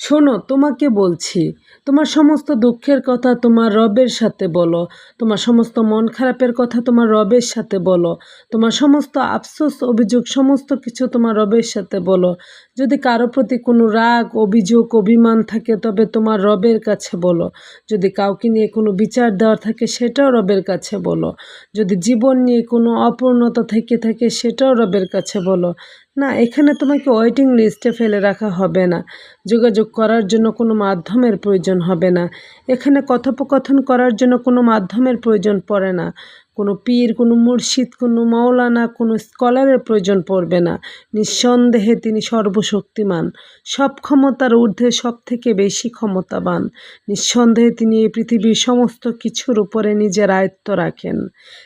শোনো, তোমাকে বলছি, তোমার সমস্ত দুঃখের কথা তোমার রবের সাথে বলো, তোমার সমস্ত মন খারাপের কথা তোমার রবের সাথে বলো, তোমার সমস্ত আফসোস, অভিযোগ, সমস্ত কিছু তোমার রবের সাথে বলো। যদি কারও প্রতি কোনো রাগ, অভিযোগ, অভিমান থাকে, তবে তোমার রবের কাছে বলো। যদি কাউকে নিয়ে কোনো বিচার দেওয়ার থাকে, সেটাও রবের কাছে বলো। যদি জীবন নিয়ে কোনো অপূর্ণতা থেকে থাকে, সেটাও রবের কাছে বলো। না, এখানে তোমাকে ওয়েটিং লিস্টে ফেলে রাখা হবে না। যোগাযোগ করার জন্য কোনো মাধ্যমের প্রয়োজন হবে না। এখানে কথোপকথন করার জন্য কোনো মাধ্যমের প্রয়োজন পড়ে না। কোনো পীর, কোনো মুর্শিদ, কোনো মৌলানা কোনো স্কলারের প্রয়োজন পড়বে না। নিঃসন্দেহে তিনি সর্বশক্তিমান। সব ক্ষমতার ঊর্ধ্বে সব থেকে বেশি ক্ষমতাবান। নিঃসন্দেহে তিনি এই পৃথিবীর সমস্ত কিছুর উপরে নিজের আয়ত্ত রাখেন।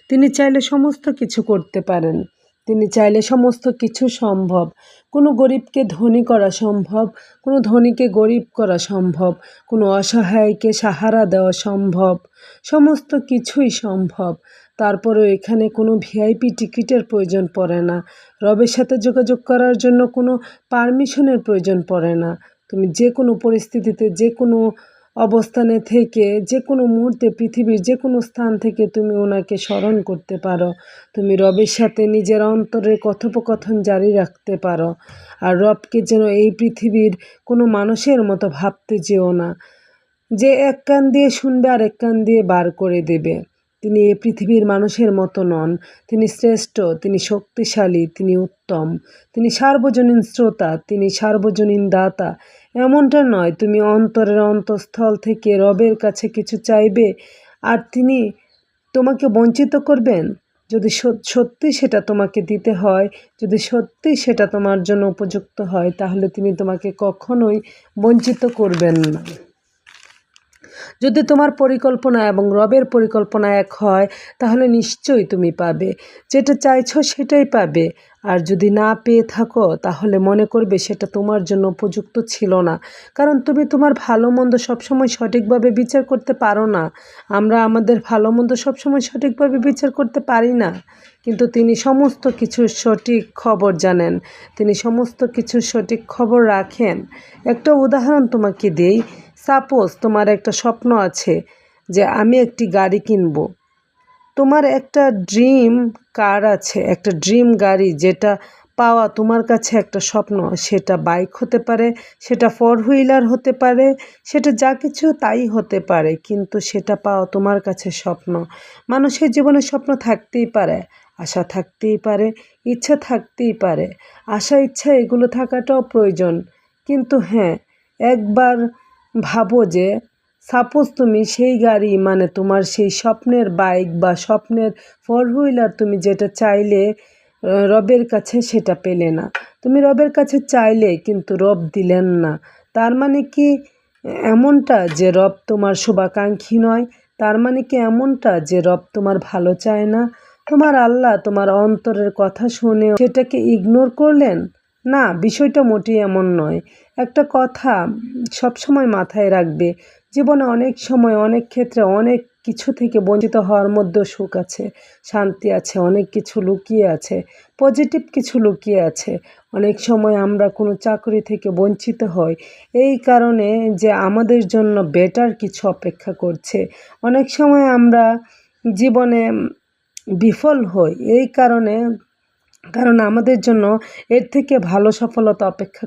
তিনি চাইলে সমস্ত কিছু করতে পারেন। তিনি চাইলে সমস্ত কিছু সম্ভব। কোনো গরিবকে ধনী করা সম্ভব, কোনো ধনীকে গরিব করা সম্ভব, কোনো অসহায়কে সাহারা দেওয়া সম্ভব, সমস্ত কিছুই সম্ভব। তারপরেও এখানে কোনো ভিআইপি টিকিটের প্রয়োজন পড়ে না। রবের সাথে যোগাযোগ করার জন্য কোনো পারমিশনের প্রয়োজন পড়ে না। তুমি যে কোনো পরিস্থিতিতে যে কোনো অবস্থানে থেকে যে কোনো মুহূর্তে পৃথিবীর যে কোনো স্থান থেকে তুমি ওনাকে স্মরণ করতে পারো। তুমি রবের সাথে নিজের অন্তরের কথোপকথন জারি রাখতে পারো। আর রবকে যেন এই পৃথিবীর কোনো মানুষের মতো ভাবতে যেও না, যে এক কান দিয়ে শুনবে আর এক কান দিয়ে বার করে দেবে। তিনি পৃথিবীর মানুষের মতো নন। তিনি শ্রেষ্ঠ, তিনি শক্তিশালী, তিনি উত্তম। তিনি সার্বজনীন শ্রোতা, তিনি সার্বজনীন দাতা। এমনটা নয়, তুমি অন্তরের অন্তঃস্থল থেকে রবের কাছে কিছু চাইবে আর তিনি তোমাকে বঞ্চিত করবেন? যদি সত্যি সেটা তোমাকে দিতে হয়, যদি সত্যি সেটা তোমার জন্য উপযুক্ত হয়, তাহলে তিনি তোমাকে কখনোই বঞ্চিত করবেন না। যদি তোমার পরিকল্পনা এবং রবের পরিকল্পনা এক হয়, তাহলে নিশ্চয়ই তুমি পাবে। যেটা চাইছো সেটাই পাবে। আর যদি না পেয়ে থাকো, তাহলে মনে করবে সেটা তোমার জন্য উপযুক্ত ছিল না। কারণ তুমি তোমার ভালো মন্দ সবসময় সঠিকভাবে বিচার করতে পারো না। আমরা আমাদের ভালো মন্দ সবসময় সঠিকভাবে বিচার করতে পারি না। কিন্তু তিনি সমস্ত কিছুর সঠিক খবর জানেন। তিনি সমস্ত কিছুর সঠিক খবর রাখেন। একটা উদাহরণ তোমাকে দিই। সাপোজ তোমার একটা স্বপ্ন আছে যে, আমি একটি গাড়ি কিনব। তোমার একটা ড্রিম কার আছে, একটা ড্রিম গাড়ি যেটা পাওয়া তোমার কাছে একটা স্বপ্ন, সেটা বাইক হতে পারে, সেটা ফোর হুইলার হতে পারে, সেটা যা কিছু তাই হতে পারে, কিন্তু সেটা পাওয়া তোমার কাছে স্বপ্ন। মানুষের জীবনে স্বপ্ন থাকতেই পারে, আশা থাকতেই পারে, ইচ্ছা থাকতেই পারে। আশা, ইচ্ছা এগুলো থাকাটাও প্রয়োজন। কিন্তু হ্যাঁ একবার ভাবো যে সাপোজ তুমি সেই গাড়ি মানে তোমার সেই স্বপ্নের বাইক বা স্বপ্নের ফোর হুইলার তুমি যেটা চাইলে রবের কাছে সেটা পেলে না। তুমি রবের কাছে চাইলে কিন্তু রব দিলেন না। তার মানে কি এমনটা যে রব তোমার শুভাকাঙ্ক্ষী নয়? তার মানে কি এমনটা যে রব তোমার ভালো চায় না? তোমার আল্লাহ তোমার অন্তরের কথা শুনে সেটাকে ইগনোর করলেন? না, বিষয়টা মোটেই এমন নয়। একটা কথা সবসময় মাথায় রাখবে জীবনে অনেক সময়, অনেক ক্ষেত্রে অনেক কিছু থেকে বঞ্চিত হওয়ার মধ্যেও সুখ আছে, শান্তি আছে, অনেক কিছু লুকিয়ে আছে পজিটিভ কিছু লুকিয়ে আছে। অনেক সময় আমরা কোনো চাকরি থেকে বঞ্চিত হই, এই কারণে যে আমাদের জন্য বেটার কিছু অপেক্ষা করছে। অনেক সময় আমরা জীবনে বিফল হই, এই কারণে, কারণ আমাদের জন্য এর থেকে ভালো সফলতা অপেক্ষা